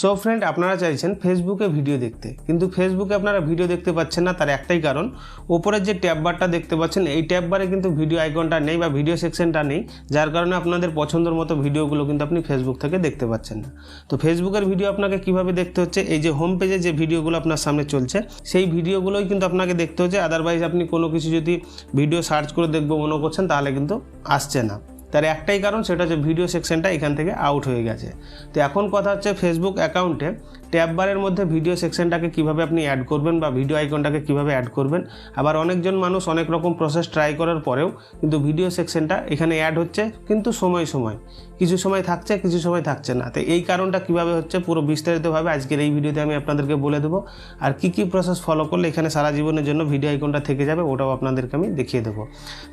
So friend আপনারা চাইছেন ফেসবুকে ভিডিও দেখতে। কিন্তু ফেসবুকে আপনারা ভিডিও দেখতে পাচ্ছেন না, তার একটাই কারণ, ওপরের যে ট্যাব বারটা দেখতে পাচ্ছেন, এই ট্যাব বারে কিন্তু ভিডিও আইকনটা নেই বা ভিডিও সেকশনটা নেই, যার কারণে আপনাদের পছন্দের মতো ভিডিওগুলো কিন্তু আপনি ফেসবুক থেকে দেখতে পাচ্ছেন না। তো ফেসবুকের ভিডিও আপনাকে কীভাবে দেখতে হচ্ছে, এই যে হোম পেজে যে ভিডিওগুলো আপনার সামনে চলছে, সেই ভিডিওগুলোই কিন্তু আপনাকে দেখতে হচ্ছে আদারওয়াইজ আপনি কোনো কিছু যদি ভিডিও সার্চ করে দেখব, মনে করছেন, তাহলে কিন্তু আসছে না। তার একটাই কারণ, সেটা হচ্ছে ভিডিও সেকশনটা এখান থেকে আউট হয়ে গেছে। তো এখন কথা হচ্ছে ফেসবুক অ্যাকাউন্টে ট্যাব বারের মধ্যে ভিডিও সেকশনটাকে কীভাবে আপনি অ্যাড করবেন বা ভিডিও আইকনটাকে কীভাবে অ্যাড করবেন। আবার অনেকজন মানুষ অনেক রকম প্রসেস ট্রাই করার পরেও কিন্তু ভিডিও সেকশনটা এখানে অ্যাড হচ্ছে, কিন্তু সময় সময়। কিছু সময় থাকছে, কিছু সময় থাকছে না। তো এই কারণটা কীভাবে হচ্ছে পুরো বিস্তারিতভাবে আজকের এই ভিডিওতে আমি আপনাদেরকে বলে দেবো। আর কি কি প্রসেস ফলো করলে এখানে সারা জীবনের জন্য ভিডিও আইকনটা থেকে যাবে, ওটাও আপনাদেরকে আমি দেখিয়ে দেবো।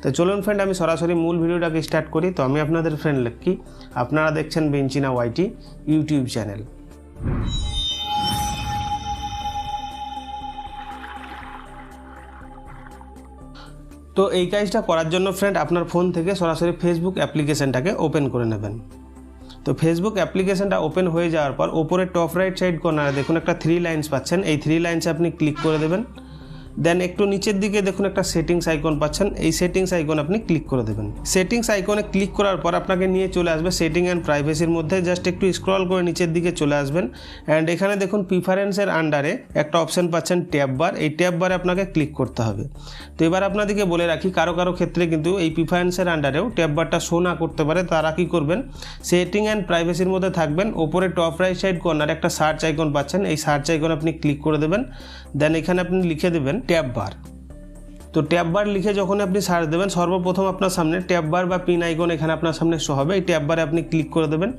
তো চলুন ফ্রেন্ড আমি সরাসরি মূল ভিডিওটাকে স্টার্ট করি। তো আমি আপনাদের ফ্রেন্ড লেখি আপনারা দেখছেন বেঞ্চিনা ওয়াইটি ইউটিউব চ্যানেল। তো এই কাজটা করার জন্য ফ্রেন্ড আপনার ফোন থেকে সরাসরি ফেসবুক অ্যাপ্লিকেশনটাকে ওপেন করে নেবেন। তো ফেসবুক অ্যাপ্লিকেশনটা ওপেন হয়ে যাওয়ার পর ওপরে টপ রাইট সাইড কর্নারে দেখুন একটা থ্রি লাইন্স পাচ্ছেন। এই থ্রি লাইন্সে আপনি ক্লিক করে দেবেন। দেন একটু নিচের দিকে দেখুন একটা সেটিংস আইকন পাচ্ছেন। এই সেটিংস আইকন আপনি ক্লিক করে দেবেন। সেটিংস আইকনে ক্লিক করার পর আপনাকে নিয়ে চলে আসবে সেটিং অ্যান্ড প্রাইভেসির মধ্যে। জাস্ট একটু স্ক্রল করে নিচের দিকে চলে আসবেন। অ্যান্ড এখানে দেখুন প্রিফারেন্সের আন্ডারে একটা অপশন পাচ্ছেন ট্যাব বার। এই ট্যাব বারে আপনাকে ক্লিক করতে হবে। তো এবার আপনাদেরকে বলে রাখি, কারও কারও ক্ষেত্রে কিন্তু এই প্রিফারেন্সের আন্ডারেও ট্যাব বারটা শো না করতে পারে। তারা কী করবেন? সেটিং অ্যান্ড প্রাইভেসির মধ্যে থাকবেন। ওপরে টপ রাইট সাইড কর্নারে একটা সার্চ আইকন পাচ্ছেন। এই সার্চ আইকন আপনি ক্লিক করে দেবেন। দেন এখানে আপনি লিখে দেবেন ট্যাব বার। তো ট্যাব বার লিখে যখন আপনি সার্চ দেবেন, সর্বপ্রথম আপনার সামনে ট্যাব বার বা পিন আইকন এখানে আপনার সামনে শো হবে। এই ট্যাব বারে আপনি ক্লিক করে দেবেন।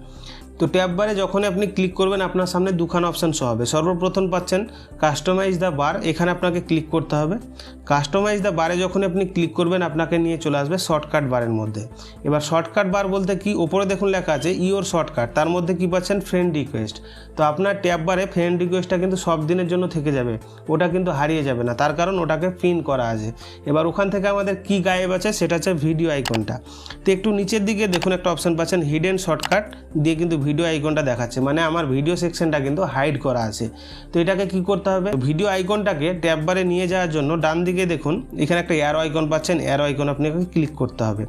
তো ট্যাব বারে যখন আপনি ক্লিক করবেন, আপনার সামনে দুখানা অপশান শো হবে। সর্বপ্রথম পাচ্ছেন কাস্টমাইজ দ্য বার এখানে আপনাকে ক্লিক করতে হবে। কাস্টমাইজ দ্য বারে যখন আপনি ক্লিক করবেন, আপনাকে নিয়ে চলে আসবে শর্টকাট বারের মধ্যে। এবার শর্টকাট বার বলতে কি? ওপরে দেখুন লেখা আছে ইওর শর্টকাট তার মধ্যে কি পাচ্ছেন? ফ্রেন্ড রিকোয়েস্ট তো আপনার ট্যাব বারে ফ্রেন্ড রিকোয়েস্টটা কিন্তু সব দিনের জন্য থেকে যাবে। ওটা কিন্তু হারিয়ে যাবে না। তার কারণ ওটাকে পিন করা আছে। এবার ওখান থেকে আমাদের কি গায়েব আছে? সেটা হচ্ছে ভিডিও আইকনটা তো একটু নিচের দিকে দেখুন একটা অপশন পাচ্ছেন হিডেন শর্টকাট দিয়ে কিন্তু ভিডিও আইকনটা দেখাচ্ছে। মানে আমার ভিডিও সেকশনটা কিন্তু হাইড করা আছে। তো এটাকে কি করতে হবে? ভিডিও আইকনটাকে ট্যাব বারে নিয়ে যাওয়ার জন্য ডান দিকে দেখুন, এখানে একটা এয়ার আইকন পাচ্ছেন। এয়ার আইকন আপনাকে ক্লিক করতে হবে।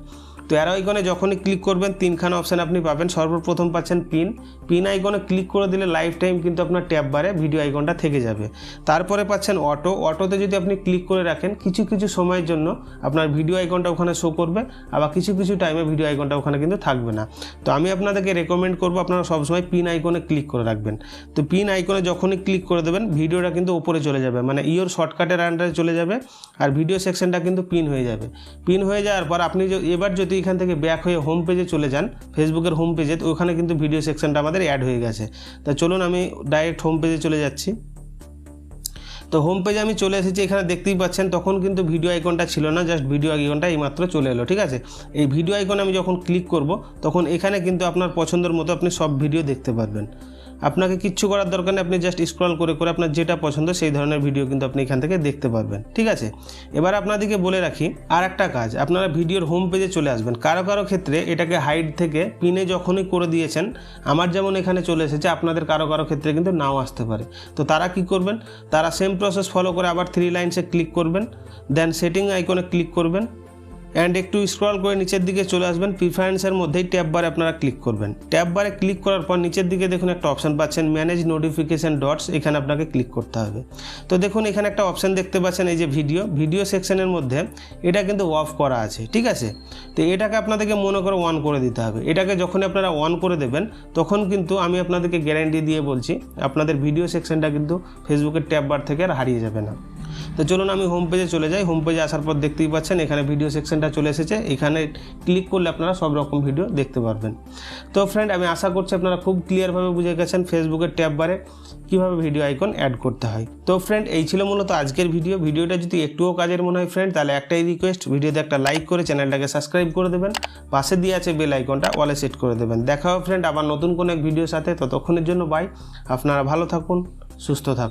তো অ্যারো আইকনে যখনই ক্লিক করবেন, তিনখানা অপশান আপনি পাবেন। সর্বপ্রথম পাচ্ছেন পিন পিন আইকনে ক্লিক করে দিলে লাইফ টাইম কিন্তু আপনার ট্যাব বারে ভিডিও আইকনটা থেকে যাবে। তারপরে পাচ্ছেন অটো অটোতে যদি আপনি ক্লিক করে রাখেন, কিছু কিছু সময়ের জন্য আপনার ভিডিও আইকনটা ওখানে শো করবে, আবার কিছু কিছু টাইমে ভিডিও আইকনটা ওখানে কিন্তু থাকবে না। তো আমি আপনাদেরকে রেকমেন্ড করব, আপনারা সবসময় পিন আইকনে ক্লিক করে রাখবেন। তো পিন আইকনে যখনই ক্লিক করে দেবেন ভিডিওটা কিন্তু ওপরে চলে যাবে। মানে ইওর শর্টকাটের আন্ডারে চলে যাবে, আর ভিডিও সেকশনটা কিন্তু পিন হয়ে যাবে। পিন হয়ে যাওয়ার পর আপনি এবার যদি এখান থেকে ব্যাক হয়ে হোম পেজে চলে যান ফেসবুকের হোম পেজে তো ওখানে কিন্তু ভিডিও সেকশনটা আমাদের অ্যাড হয়ে গেছে। তা চলুন আমি ডাইরেক্ট হোম পেজে চলে যাচ্ছি। তো হোম পেজে আমি চলে এসেছি, এখানে দেখতেই পাচ্ছেন, তখন কিন্তু ভিডিও আইকনটা ছিল না জাস্ট ভিডিও আইকনটা এইমাত্র চলে এলো, ঠিক আছে? এই ভিডিও আইকনে আমি যখন ক্লিক করব, তখন এখানে কিন্তু আপনার পছন্দের মতো আপনি সব ভিডিও দেখতে পারবেন। আপনাকে কিচ্ছু করার দরকার নেই, আপনি জাস্ট স্ক্রল করে করে আপনার যেটা পছন্দ সেই ধরনের ভিডিও কিন্তু আপনি এখান থেকে দেখতে পারবেন, ঠিক আছে? এবার আপনাদেরকে বলে রাখি আর একটা কাজ, আপনারা ভিডিওর হোম পেজে চলে আসবেন। কারও কারও ক্ষেত্রে এটাকে হাইড থেকে পিনে যখনই করে দিয়েছেন, আমার যেমন এখানে চলে এসেছে, আপনাদের কারও কারও ক্ষেত্রে কিন্তু নাও আসতে পারে। তো তারা কি করবেন? তারা সেম প্রসেস ফলো করে আবার থ্রি লাইনসে ক্লিক করবেন দেন সেটিং আইকনে ক্লিক করবেন অ্যান্ড একটু স্ক্রল করে নিচের দিকে চলে আসবেন। প্রিফারেন্সের মধ্যেই ট্যাব বারে আপনারা ক্লিক করবেন। ট্যাব বারে ক্লিক করার পর নিচের দিকে দেখুন একটা অপশন পাচ্ছেন ম্যানেজ নোটিফিকেশন ডটস এখানে আপনাকে ক্লিক করতে হবে। তো দেখুন, এখানে একটা অপশন দেখতে পাচ্ছেন, এই যে ভিডিও ভিডিও সেকশনের মধ্যে এটা কিন্তু অফ করা আছে, ঠিক আছে? তো এটাকে আপনাদেরকে মনে করে অন করে দিতে হবে। এটাকে যখন আপনারা অন করে দেবেন, তখন কিন্তু আমি আপনাদেরকে গ্যারান্টি দিয়ে বলছি, আপনাদের ভিডিও সেকশনটা কিন্তু ফেসবুকের ট্যাব বার থেকে আর হারিয়ে যাবে না। তো চলুন আমি হোম পেজে চলে যাই। হোম পেজে আসার পর দেখতেই পাচ্ছেন, এখানে ভিডিও সেকশনটা চলে এসেছে। এখানে ক্লিক করলে আপনারা সব রকম ভিডিও দেখতে পারবেন। তো ফ্রেন্ড আমি আশা করছি আপনারা খুব ক্লিয়ারভাবে বুঝে গেছেন ফেসবুকের ট্যাব বারে কীভাবে ভিডিও আইকন অ্যাড করতে হয়। তো ফ্রেন্ড এই ছিল মূলত আজকের ভিডিও ভিডিওটা যদি একটুও কাজের মনে হয় ফ্রেন্ড তাহলে একটাই রিকোয়েস্ট ভিডিওতে একটা লাইক করে চ্যানেলটাকে সাবস্ক্রাইব করে দেবেন। পাশে দিয়ে আছে বেল আইকনটা ওয়ালে সেট করে দেবেন। দেখা হবে ফ্রেন্ড আবার নতুন কোনো এক ভিডিওর সাথে। ততক্ষণের জন্য বাই আপনারা ভালো থাকুন, সুস্থ থাকুন।